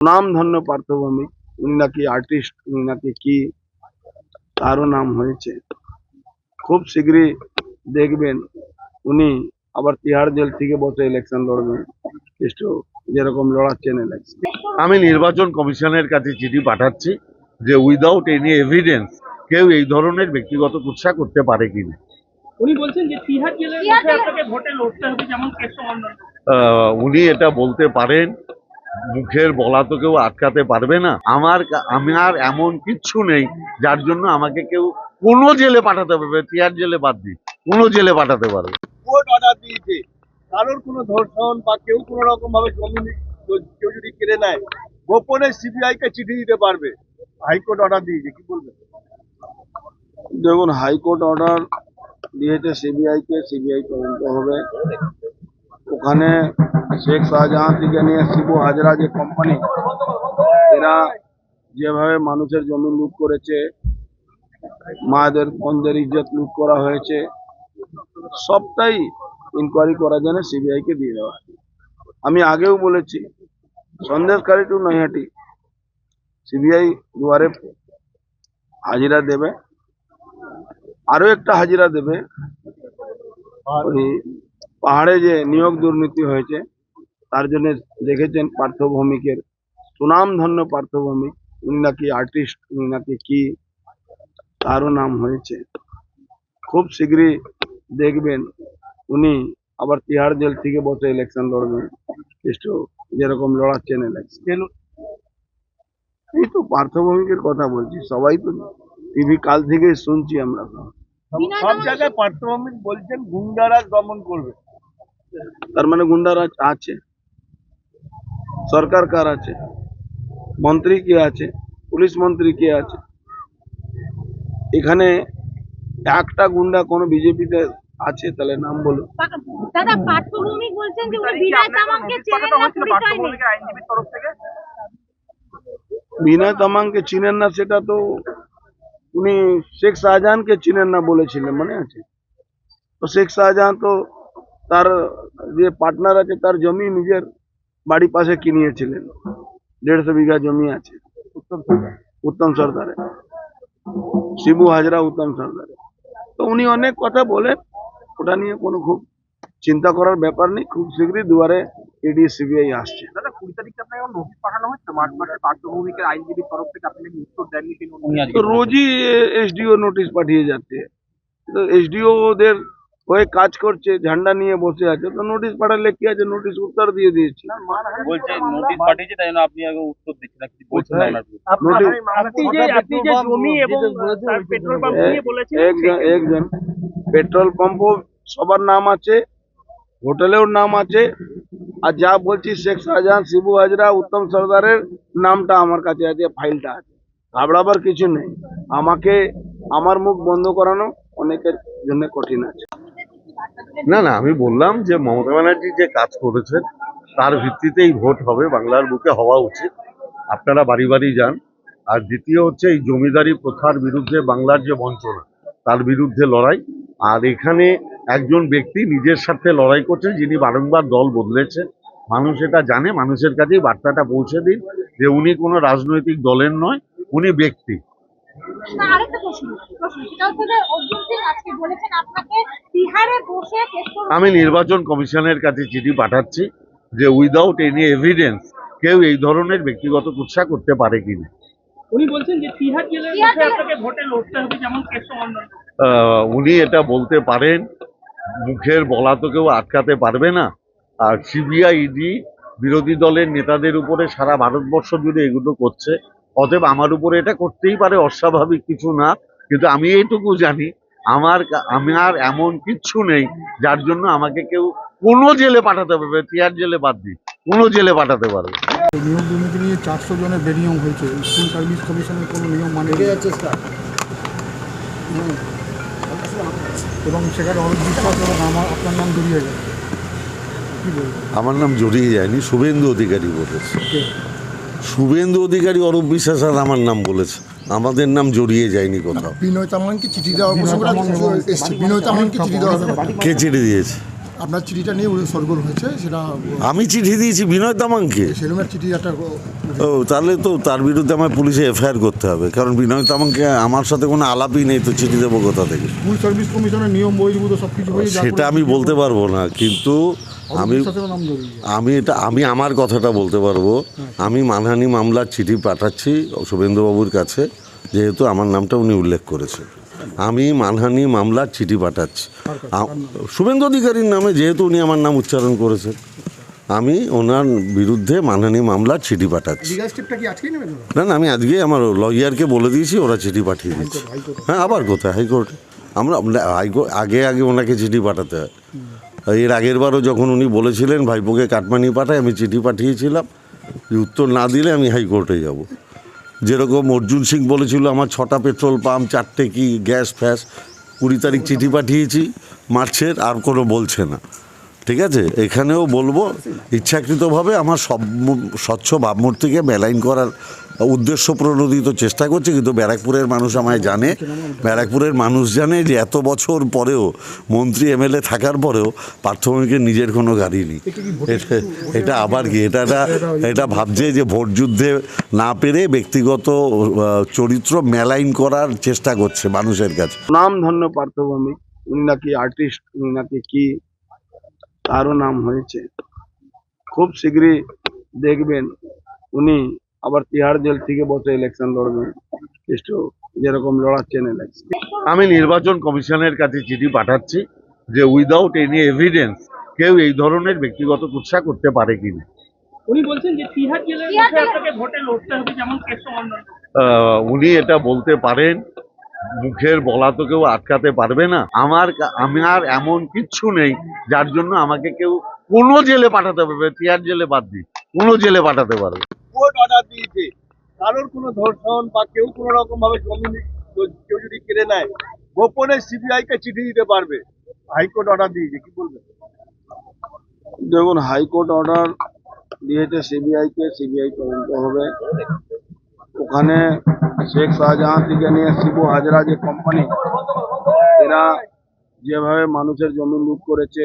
নাম ধন্য পার্থভৌমিক। উনি নাকি আর্টিস্ট উনি নাকি কি তারও নাম হয়েছে। খুব শীঘ্রই দেখবেন উনি আবার তিহার জেল থেকে বসে ইলেকশন লড়বেন। যেরকম লড়াচ্ছেন ইলেকশন আমি নির্বাচন কমিশনের কাছে চিঠি পাঠাচ্ছি যে উইদাউট এনি এভিডেন্স কেউ এই ধরনের ব্যক্তিগত কুৎসা করতে পারে কিনা। উনি বলছেন যে তিহার জেলের মধ্যে আপনাকে ভোটে লড়তে হবে যেমন আহ, উনি এটা বলতে পারেন মুখের বলা তো কেউ আটকাতে পারবে না। আমার আমার এমন কিচ্ছু নেই যার জন্য আমাকে কেউ কোনো জেলে পাঠাতে পারবে তিয়ার জেলে বাদ দিই কোনো জেলে পাঠাতে পারবে। কোর্ট অর্ডার দিয়েছে। কারোর কোনো ধর্ষণ বা কেউ কোনো রকম ভাবে জমি কেউ যদি কেড়ে নেয় গোপনে সিবিআই কে চিঠি দিতে পারবে। হাইকোর্ট অর্ডার দিয়েছে কি বলবেন? দেখুন হাইকোর্ট অর্ডার দিয়েছে সিবিআই কে সিবিআই তদন্ত হবে। ওখানে শেখ শাহজাহান থেকে নিয়ে শিবু হাজরা যে কোম্পানি এরা যেভাবে মানুষের জমি লুট করেছে মায়েদের বোনদের ইজ্জত লুট করা হয়েছে সবটাই ইনকোয়ারি করার জন্য সিবিআই কে দিয়ে দেওয়া আমি আগেও বলেছি সন্দেশকারী টু নৈহাটি সিবিআই দুয়ারে হাজিরা দেবে আরও একটা হাজিরা দেবে ওই পাহাড়ে যে নিয়োগ দুর্নীতি হয়েছে তার জন্য দেখেছেন পার্থভৌমিকের সুনামধন্য পার্থভৌমিক উনি নাকি আর্টিস্ট উনি নাকি কি তারও নাম হয়েছে। খুব শীঘ্রই দেখবেন উনি আবার তিহাড় জেল থেকে বসে ইলেকশন লড়বেন। যেরকম লড়াচ্ছেন ইলেকশন এই তো পার্থভূমিকের কথা বলছি সবাই তো টিভি কাল থেকে শুনছি আমরা। সব। জায়গায় পার্থভূমিক বলছেন গুন্ডারাজ দমন করবে। তার মানে গুন্ডারাজ আছে। সরকার কার আছে? মন্ত্রী কে আছে? পুলিশ মন্ত্রী কে আছে? এখানে একটা গুন্ডা কোনো বিজেপিতে আছে তাহলে নাম বলো দাদা পার্থভৌমিক বলছেন যে উনি বিনয় তামাংকে চেনেন না পরিচয় নেই। বিনয় তামাংকে চিনেন না সেটা তো উনি শেখ শাহজাহানকে চিনেন না বলেছিলেন মনে আছে? তো শেখ শাহজাহান তো তার যে পার্টনার আছে তার জমি নিজের বাড়ি পাশে কিনিয়েছিলেন। দেড়শো বিঘা জমি আছে। উত্তম সরকারে। শিবু হাজরা উত্তম সরকারে তো উনি অনেক কথা বলেন ওটা নিয়ে কোনো খুব চিন্তা করার ব্যাপার নেই খুব শীঘ্রই দুয়ারে ইডি সিবিআই আসছে। দাদা কুড়ি তারিখে আপনাকে নোটিশ পাঠানো হচ্ছে মার্চ মাসে পার্থভৌমিকের আইনজীবীর তরফ থেকে আপনি উত্তর দেননি তো রোজই এসডিও নোটিশ পাঠিয়ে যাচ্ছে। তো এসডিও ওদের হয়ে কাজ করছে ঝান্ডা নিয়ে বসে আছে। তো নোটিশ পাঠালে কি আছে? নোটিশ উত্তর দিয়ে দিয়েছি। বলছে নোটিশ পাঠিয়েছে তাই জন্য আপনি আগে উত্তর দিচ্ছেন। না বলছেন না ওনার বিরুদ্ধে? নোটিশ আপনি যে আপনি যে জমি এবং পেট্রোল পাম্প নিয়ে বলেছেন একজন একজন পেট্রোল পাম্পও সবার নাম আছে হোটেলেও নাম আছে। আর যা বলছি শেখ শাহজাহান শিবু হাজরা উত্তম সর্দারের নামটা আমার কাছে আছে ফাইলটা। আছে ঘাবড়াবার কিছু নেই। আমাকে আমার মুখ বন্ধ করানো অনেকের জন্য কঠিন আছে। না না, আমি বললাম যে মমতা ব্যানার্জি যে কাজ করেছেন, তার ভিত্তিতেই ভোট হবে, বাংলার বুকে হওয়া উচিত। আপনারা বাড়ি বাড়ি যান। আর দ্বিতীয় হচ্ছে এই জমিদারি প্রথার বিরুদ্ধে বাংলার যে বঞ্চনা, তার বিরুদ্ধে লড়াই। আর এখানে একজন ব্যক্তি নিজের সাথে লড়াই করছেন, যিনি বারংবার দল বদলেছেন। মানুষ এটা জানে, মানুষের কাছেই বার্তাটা পৌঁছে দিন যে উনি কোনো রাজনৈতিক দলের নয়, উনি ব্যক্তি। না, আরেকটা প্রশ্ন প্রশ্ন সেটা হচ্ছে যে অর্জুন সিং আজকে বলেছেন আপনাকে বিহারে বসে আমি নির্বাচন কমিশনের কাছে চিঠি পাঠাচ্ছি যে উইদাউট এনি এভিডেন্স কেউ এই ধরনের ব্যক্তিগত কুৎসা করতে পারে কিনা। উনি বলছেন যে তিহার জেলের মধ্যে আপনাকে ভোটে লড়তে হবে যেমন আহ, উনি এটা বলতে পারেন মুখের বলা তো কেউ আটকাতে পারবে না। আর সিবিআই ইডি বিরোধী দলের নেতাদের উপরে সারা ভারতবর্ষ জুড়ে এগুলো করছে। অতএব আমার উপরে এটা করতেই পারে অস্বাভাবিক কিছু না। কিন্তু আমি এইটুকু জানি আমার আমার এমন কিচ্ছু নেই যার জন্য আমাকে কেউ কোনো জেলে পাঠাতে পারবে তিয়ার জেলে বাদ দিই কোনো জেলে পাঠাতে পারবে নিয়োগ দুর্নীতি নিয়ে চারশো জনের বেনিয়ম হয়েছে স্কুল সার্ভিস কমিশনের কোনো নিয়ম মানে যাচ্ছে এবং সেখানে অনেক বিশ্বাস এবং আমার আপনার নাম জড়িয়ে বলব আমার নাম জড়িয়ে যায়নি শুভেন্দু অধিকারী বলেছে? শুভেন্দু অধিকারী অরূপ বিশ্বাস আর আমার নাম বলেছে। আমাদের নাম জড়িয়ে যায়নি কোথাও। বিনয় তামানকে চিঠি দেওয়ার ব্যাপারে কে চিঠি দিয়েছে? আপনার চিঠিটা নিয়ে সরগোল হয়েছে সেটা আমি চিঠি দিয়েছি বিনয় তামাংকে। সেলুমের চিঠি একটা ও তাহলে তো তার বিরুদ্ধে আমার পুলিশে এফআইআর করতে হবে কারণ বিনয় তামাংকে আমার সাথে কোনো আলাপই নেই তো চিঠি দেবো কোথা থেকে? স্কুল সার্ভিস কমিশনের নিয়ম বহির্ভূত সব কিছু সেটা আমি বলতে পারব না কিন্তু আমি। আমি এটা আমি আমার কথাটা বলতে পারব আমি মানহানি মামলার চিঠি পাঠাচ্ছি শুভেন্দুবাবুর কাছে যেহেতু আমার নামটা উনি উল্লেখ করেছে আমি মানহানি মামলার চিঠি পাঠাচ্ছি। শুভেন্দু অধিকারীর নামে যেহেতু উনি আমার নাম উচ্চারণ করেছেন আমি ওনার বিরুদ্ধে মানহানি মামলার চিঠি পাঠাচ্ছি। না না আমি আজকে আমার লয়ারকে বলে দিয়েছি ওরা চিঠি পাঠিয়ে দিচ্ছে হ্যাঁ আবার কোথায়? হাইকোর্টে। আমরা হাইকোর্ট আগে আগে ওনাকে চিঠি পাঠাতে হয়। এর আগের বারও যখন উনি বলেছিলেন ভাইপোকে কাটমানি পাঠায় আমি চিঠি পাঠিয়েছিলাম। উত্তর না দিলে আমি হাইকোর্টে যাব। যেরকম অর্জুন সিং বলেছিল, আমার ছটা পেট্রোল পাম্প, চারটে কি গ্যাস ফ্যাস। কুড়ি তারিখ চিঠি পাঠিয়েছি মার্চের আর কোনো বলছে না। ঠিক আছে? এখানেও বলব ইচ্ছাকৃতভাবে আমার সব স্বচ্ছ ভাবমূর্তিকে মেলাইন করার উদ্দেশ্য প্রণোদিত চেষ্টা করছে কিন্তু ব্যারাকপুরের মানুষ আমায় জানে। ব্যারাকপুরের মানুষ জানে যে এত বছর পরেও মন্ত্রী এমএলএ থাকার পরেও পার্থভূমিকের নিজের কোনো গাড়ি নেই। এটা এটা আবার কি? এটা এটা এটা ভাবছে যে ভোট যুদ্ধে না পেরে ব্যক্তিগত চরিত্র মেলাইন করার চেষ্টা করছে মানুষের কাছে। নাম ধন্য পার্থভৌমিক উনি নাকি আর্টিস্ট উনি নাকি কি? তারও নাম হয়েছে। খুব শীঘ্রই দেখবেন উনি আবার তিহার জেল থেকে বসে ইলেকশন লড়বেন। একটু যেরকম লড়াচ্ছেন ইলেকশন আমি নির্বাচন কমিশনের কাছে চিঠি পাঠাচ্ছি যে উইদাউট এনি এভিডেন্স কেউ এই ধরনের ব্যক্তিগত কুৎসা করতে পারে কিনা। উনি বলছেন যে তিহার জেলের মধ্যে আপনাকে ভোটে লড়তে হবে যেমন আহ, উনি এটা বলতে পারেন মুখের বলা তো কেউ আটকাতে পারবে না। আমার আমার এমন কিচ্ছু নেই যার জন্য আমাকে কেউ কোনো জেলে পাঠাতে পারবে টিয়ার জেলে বাদ দিই কোনো জেলে পাঠাতে পারবে। কোর্ট অর্ডার দিয়েছে। কারোর কোনো ধর্ষণ বা কেউ কোনো রকম ভাবে জমি কেউ যদি কেড়ে নেয় গোপনে সিবিআই কে চিঠি দিতে পারবে। হাইকোর্ট অর্ডার দিয়েছে কি বলবেন? দেখুন হাইকোর্ট অর্ডার দিয়েছে সিবিআই কে সিবিআই তদন্ত হবে। ওখানে শেখ শাহজাহান থেকে নিয়ে শিবু হাজরা যে কোম্পানি এরা যেভাবে মানুষের জমি লুট করেছে,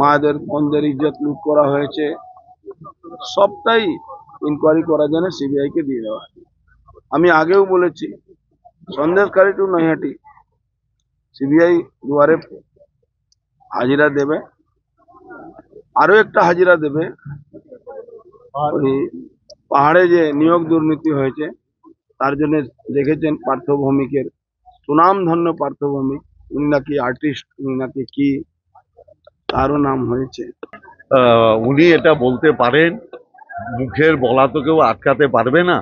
মায়েদের বোনদের ইজ্জত লুট করা হয়েছে, সবটাই ইনকোয়ারি করার জন্য সিবিআই কে দিয়ে দেওয়া আমি আগেও বলেছি সন্দেশকারী টু নৈহাটি সিবিআই দুয়ারে হাজিরা দেবে আরও একটা হাজিরা দেবে, ওই পাহাড়ে যে নিয়োগ দুর্নীতি হয়েছে তার জন্য দেখেছেন পার্থভৌমিকের সুনামধন্য পার্থভৌমিক। উনি নাকি আর্টিস্ট উনি নাকি কি তারও নাম হয়েছে। উনি এটা বলতে পারেন, মুখের বলা তো কেউ আটকাতে পারবে না।